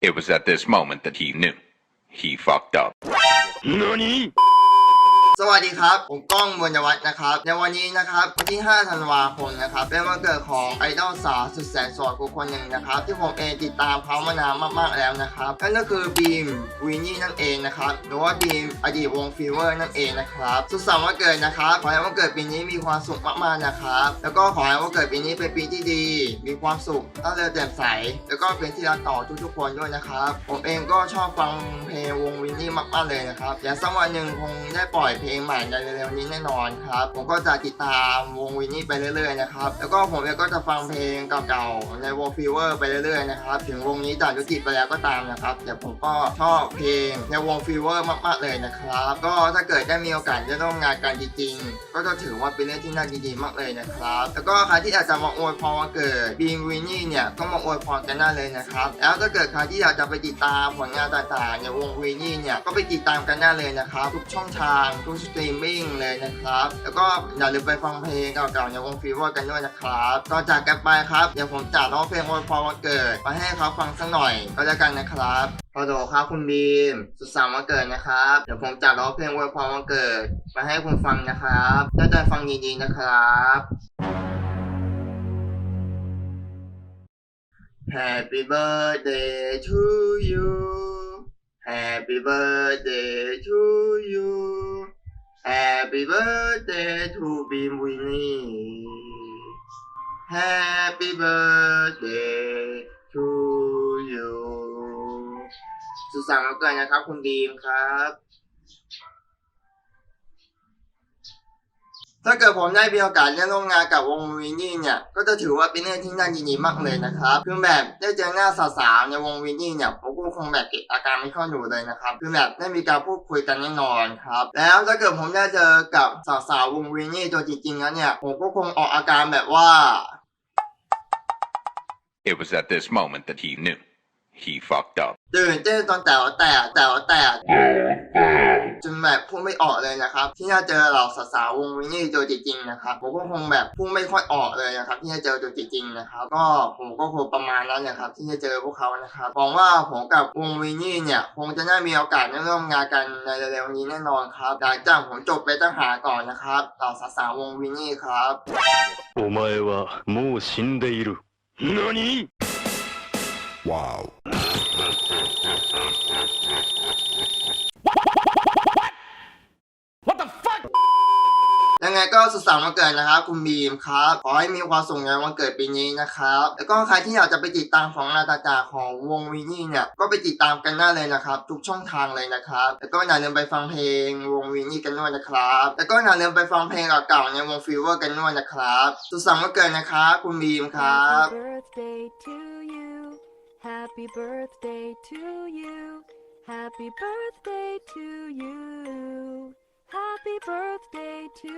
It was at this moment that he knew. He fucked up. 何 สวัสดีครับ ผมก้องบุญยวัฒน์นะครับ ในวันนี้นะครับวันที่ 5 ธันวาคมนะครับ เป็นวันเกิดของไอดอลสาวสุดแสนสวยกูคนหนึ่งนะครับ ที่ผมเองติดตามเขามานานมากๆแล้วนะครับ นั่นก็คือบีมวินนี่นั่นเองนะครับ หรือว่าบีมอดีตวงฟีเวอร์นั่นเองนะครับ สุขสันต์วันเกิดนะครับ ขอให้วันเกิดปีนี้มีความสุขมากๆนะครับ แล้วก็ขอให้วันเกิดปีนี้เป็นปีที่ดี มีความสุขตั้งเริงแจ่มใส แล้วก็เป็นที่รักต่อทุกๆคนด้วยนะครับ ผมเองก็ชอบฟังเพลงวงวินนี่มากๆเลยนะครับเดี๋ยวสักวันหนึ่งคงได้ปล่อยเพลงใหม่ในเร็วๆนี้แน่นอนครับ ผมก็จะติดตามวงวินนี่ไปเรื่อยๆนะครับแล้วก็ผมเองก็จะฟังเพลงเก่าๆในวงฟีเวอร์ไปเรื่อยๆนะครับถึงวงนี้จะยุติไปแล้วก็ตามนะครับแต่ผมก็ชอบเพลงในวงฟีเวอร์มากๆเลยนะครับ ก็ถ้าเกิดได้มีโอกาสได้ร่วมงานกันจริงๆ ก็จะถือว่าเป็นเรื่องที่น่าดีๆมากเลยนะครับแล้วก็ใครที่อาจจะมาอวยพรวันเกิดบีมวินนี่เนี่ยก็มาอวยพรกันได้เลยนะครับแล้วถ้าเกิดใครที่อยากจะไปติดตามผลงานต่างๆในวงวินนี่เนี่ยก็ไปติดตามกันได้เลยนะครับทุกช่องทางทุกสตรีมมิ่งเลยนะครับ แล้วก็อย่าลืมไปฟังเพลงเก่าๆในวงฟีเวอร์กันด้วยนะครับก่อนจากกันไปครับ เดี๋ยวผมจะร้องเพลงอวยพรวันเกิดมาให้เขาฟังสักหน่อยก็แล้วกันนะครับฮัลโหลครับคุณบีม สุขสันต์วันเกิดนะครับ เดี๋ยวผมจะร้องเพลงอวยพรวันเกิด มาให้คุณฟังนะครับตั้งใจฟังดีๆนะครับ Happy birthday to you Happy birthday to you Happy birthday to Bim Winnie Happy birthday to you สุดสันต์วันเกิดนะครับ คุณดีมครับ ถ้าเกิดผมได้มีโอกาสได้ร่วมงานกับวงวินนี่เนี่ย ก็จะถือว่าเป็นเรื่องที่น่ายินดีมากเลยนะครับ คือแบบได้เจอหน้าสาวๆในวงวินนี่เนี่ยผมก็คงแบบเก็บอาการไม่เข้าอยู่เลยนะครับ คือแบบได้มีการพูดคุยกันแน่นอนครับ แล้วถ้าเกิดผมได้เจอกับสาวๆวงวินนี่ตัวจริงๆแล้วเนี่ย ผมก็คงออกอาการแบบว่า It was at this moment that he knew. He fucked up. ตื่นเต้นตอนแต่วแต่แต่วแต่จน แบบพูดไม่ออกเลยนะครับ ที่ได้เจอเหล่าสาวๆวงวินนี่ตัวจริงๆนะครับผมก็คงแบบพูดไม่ค่อยออกเลยนะครับ ที่ได้เจอตัวจริงๆนะครับ ก็ผมก็คงประมาณนั้นนะครับ ที่ได้เจอพวกเขานะครับหวังว่าผมกับวงวินนี่เนี่ย คงจะได้มีโอกาสได้ร่วมงานกันในเร็วๆนี้แน่นอนครับหลังจากผมจบไปตั้งหาก่อนนะครับเหล่าสาวๆวงวินนี่ครับ お前はもう死んでいる。何 Wow. ไงก็สุขสันต์วันเกิดนะครับ คุณบีมครับขอให้มีความสุขในวันเกิดปีนี้นะครับแล้วก็ใครที่อยากจะไปติดตามของงาต่างๆของวงวินนี่เนี่ยก็ไปติดตามกันได้เลยนะครับ ทุกช่องทางเลยนะครับแล้วก็อย่าลืมไปฟังเพลงวงวินนี่กันด้วยนะครับแล้วก็อย่าลืมไปฟังเพลงเก่าๆในวงฟีเวอร์กันด้วยนะครับสุขสันต์วันเกิดนะครับคุณบีมครับ Happy birthday to you. Happy birthday to you. Happy birthday to you.